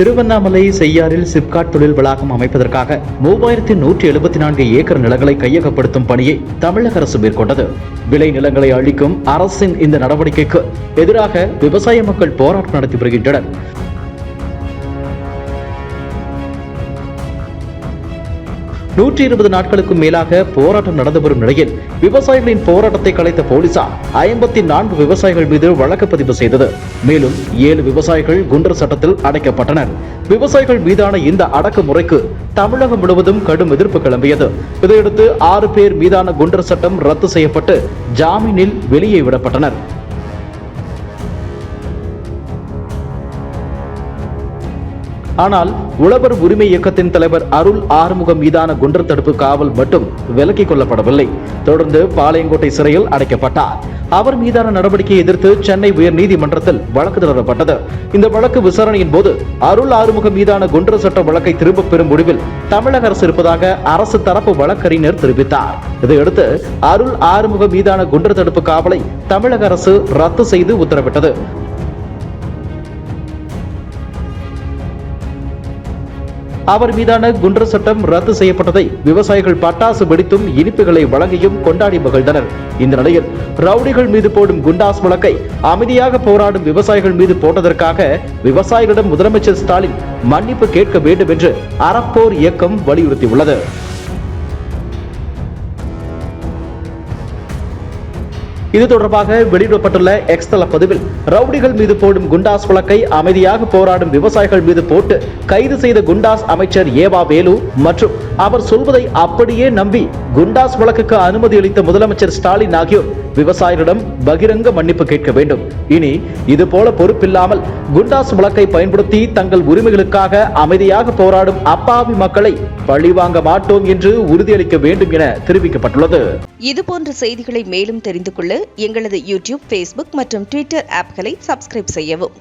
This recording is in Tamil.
திருவண்ணாமலை செய்யாறில் சிப்காட் தொழில் வளாகம் அமைப்பதற்காக மூவாயிரத்தி நூற்றி எழுபத்தி நான்கு ஏக்கர் நிலங்களை கையகப்படுத்தும் பணியை தமிழக அரசு மேற்கொண்டது. விளை நிலங்களை அளிக்கும் அரசின் இந்த நடவடிக்கைக்கு எதிராக விவசாய மக்கள் போராட்டம் நடத்தி வருகின்றனர். நூற்றி இருபது நாட்களுக்கும் மேலாக போராட்டம் நடந்து வரும் நிலையில் விவசாயிகளின் போராட்டத்தை கலைத்த போலீசார் ஐம்பத்தி நான்கு விவசாயிகள் மீது வழக்கு பதிவு செய்தது. மேலும் ஏழு விவசாயிகள் குண்டர் சட்டத்தில் அடைக்கப்பட்டனர். விவசாயிகள் மீதான இந்த அடக்குமுறைக்கு தமிழகம் முழுவதும் கடும் எதிர்ப்பு கிளம்பியது. இதையடுத்து ஆறு பேர் மீதான குண்டர் சட்டம் ரத்து செய்யப்பட்டு ஜாமீனில் வெளியே விடப்பட்டனர். ஆனால் உழவர் உரிமை இயக்கத்தின் தலைவர் அருள் ஆறுமுகம் மீதான குண்டர் தடுப்பு காவல் மட்டும் விலக்கிக் கொள்ளப்படவில்லை. தொடர்ந்து பாளையங்கோட்டை சிறையில் அடைக்கப்பட்டார். அவர் மீதான நடவடிக்கையை எதிர்த்து சென்னை உயர் நீதிமன்றத்தில் வழக்கு தொடரப்பட்டது. இந்த வழக்கு விசாரணையின் போது அருள் ஆறுமுகம் மீதான குண்டர் சட்ட வழக்கை திரும்பப் பெறும் முடிவில் தமிழக அரசு இருப்பதாக அரசு தரப்பு வழக்கறிஞர் தெரிவித்தார். இதையடுத்து அருள் ஆறுமுகம் மீதான குண்டர் தடுப்பு காவலை தமிழக அரசு ரத்து செய்து உத்தரவிட்டது. அவர் மீதான குண்டர் சட்டம் ரத்து செய்யப்பட்டதை விவசாயிகள் பட்டாசு வெடித்தும் இனிப்புகளை வழங்கியும் கொண்டாடி மகிழ்ந்தனர். இந்த நிலையில் ரவுடிகள் மீது போடும் குண்டாஸ் வழக்கை அமைதியாக போராடும் விவசாயிகள் மீது போட்டதற்காக விவசாயிகளிடம் முதலமைச்சர் ஸ்டாலின் மன்னிப்பு கேட்க வேண்டும் என்று அறப்போர் இயக்கம் வலியுறுத்தியுள்ளது. இது தொடர்பாக வெளியிடப்பட்டுள்ள எக்ஸ் தள பதிவில் ரவுடிகள் மீது போடும் குண்டாஸ் வழக்கை அமைதியாக போராடும் விவசாயிகள் மீது போட்டு கைது செய்த குண்டாஸ் அமைச்சர் ஏவா வேலு மற்றும் அவர் சொல்வதை அப்படியே நம்பி குண்டாஸ் வழக்குக்கு அனுமதி அளித்த முதலமைச்சர் ஸ்டாலின் ஆகியோர் விவசாயிகளிடம் பகிரங்க மன்னிப்பு கேட்க வேண்டும். இனி இதுபோல பொறுப்பில்லாமல் குண்டாஸ் முழக்கை பயன்படுத்தி தங்கள் உரிமைகளுக்காக அமைதியாக போராடும் அப்பாவி மக்களை பழிவாங்க மாட்டோம் என்று உறுதியளிக்க வேண்டும் என தெரிவிக்கப்பட்டுள்ளது. இதுபோன்ற செய்திகளை மேலும் தெரிந்து கொள்ள எங்களது யூடியூப் ஃபேஸ்புக் மற்றும் ட்விட்டர் ஆப்களை சப்ஸ்கிரைப் செய்யவும்.